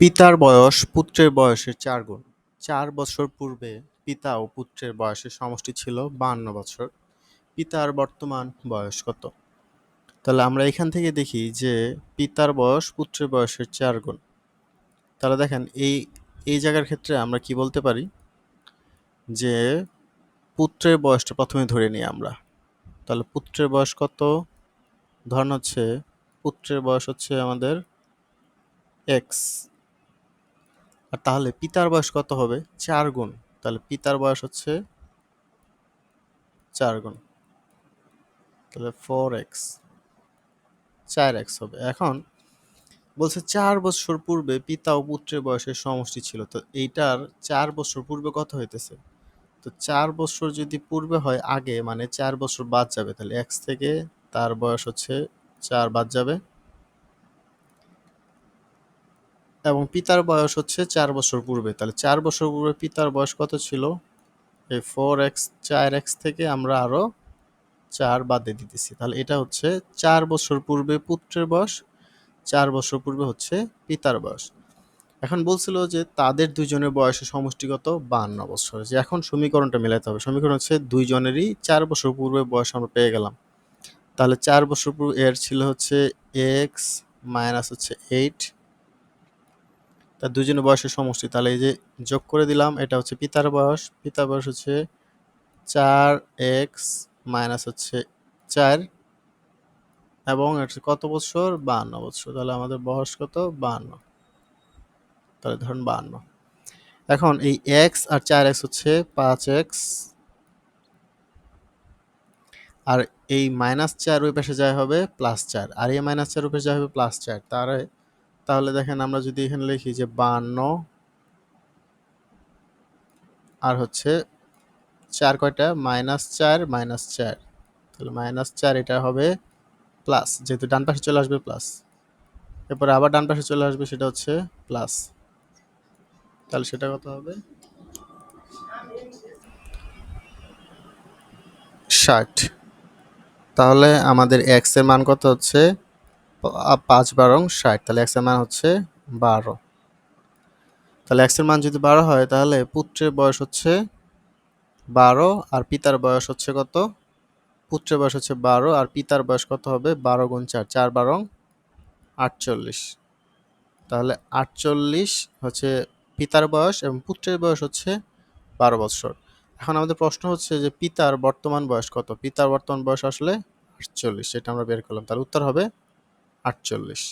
পিতার বয়স পুত্রের বয়সের চার গুণ। চার বছর পূর্বে পিতা ও পুত্রের বয়সের সমষ্টি ছিল বাহান্ন বছর। পিতার বর্তমান বয়স কত? তাহলে আমরা এখান থেকে দেখি যে পিতার বয়স পুত্রের বয়সের চার গুণ। তাহলে দেখেন, এই এই জায়গার ক্ষেত্রে আমরা কি বলতে পারি? যে পুত্রের বয়সটা প্রথমে ধরে নিই আমরা। তাহলে পুত্রের বয়স কত? ধরন হচ্ছে পুত্রের বয়স হচ্ছে আমাদের এক্স আর তাহলে পিতার বয়স কত হবে? চার গুণ। তাহলে পিতার বয়স হচ্ছে চার গুণ। তাহলে ফোর এক্স চার এক্স হবে। এখন বলছে চার বছর পূর্বে পিতা ও পুত্রের বয়সের সমষ্টি ছিল। তো এইটার চার বছর পূর্বে কত হইতেছে? তো চার বছর যদি পূর্বে হয় আগে মানে চার বছর বাদ যাবে, তাহলে এক্স থেকে তার বয়স হচ্ছে চার বাদ যাবে। এবং পিতার বয়স হচ্ছে চার বছর পূর্বে। তাহলে চার বছর পূর্বে পিতার বয়স কত ছিল? এই ফোর এক্স চার এক্স থেকে আমরা আরও চার বাদে দিতেছি। তাহলে এটা হচ্ছে চার বছর পূর্বে পুত্রের বয়স, চার বছর পূর্বে হচ্ছে পিতার বয়স। এখন বলছিল যে তাদের দুইজনের বয়সে সমষ্টিগত বান্ন বছর। যে এখন সমীকরণটা মেলাতে হবে। সমীকরণ হচ্ছে দুইজনেরই চার বছর পূর্বে বয়স আমরা পেয়ে গেলাম। তাহলে চার বছর পূর্বে এর ছিল হচ্ছে এক্স মাইনাস হচ্ছে এইট তার দুজনের বয়সের সমষ্টি। তাহলে এই যে যোগ করে দিলাম, এটা হচ্ছে পিতার বয়স। পিতার বয়স হচ্ছে চার এক্স মাইনাস হচ্ছে চার এবং এটা কত বছর বাহান্ন বছর তাহলে আমাদের বয়স কত? বাহান্ন তাহলে ধরুন বাহান্ন এখন এই এক্স আর চার এক্স হচ্ছে পাঁচ এক্স। আর এই মাইনাস চার ওই পাশে যায় হবে প্লাস চার। আর এই মাইনাস চার ওই পাশে যায় হবে প্লাস চার। তার তাহলে দেখেন আমরা যদি এখানে লিখি যে বান্ন আর হচ্ছে চার কয়টা? মাইনাস চার মাইনাস চার। তাহলে মাইনাস চার এটা হবে প্লাস, যেহেতু ডান পাশে চলে আসবে প্লাস। এরপরে আবার ডান পাশে চলে আসবে সেটা হচ্ছে প্লাস। তাহলে সেটা কত হবে? ষাট। তাহলে আমাদের এক্সের মান কত হচ্ছে? পাঁচ বারং ষাট। তাহলে এক্সের মান হচ্ছে বারো। তাহলে এক্সের মান যদি বারো হয়, তাহলে পুত্রের বয়স হচ্ছে বারো, আর পিতার বয়স হচ্ছে কত? পুত্রের বয়স হচ্ছে বারো, আর পিতার বয়স কত হবে? বারো গুণ চার চার বারং আটচল্লিশ। তাহলে আটচল্লিশ হচ্ছে পিতার বয়স এবং পুত্রের বয়স হচ্ছে বারো বছর এখন আমাদের প্রশ্ন হচ্ছে যে পিতার বর্তমান বয়স কত? পিতার বর্তমান বয়স আসলে আটচল্লিশ, সেটা আমরা বের করলাম। তার উত্তর হবে আটচল্লিশ।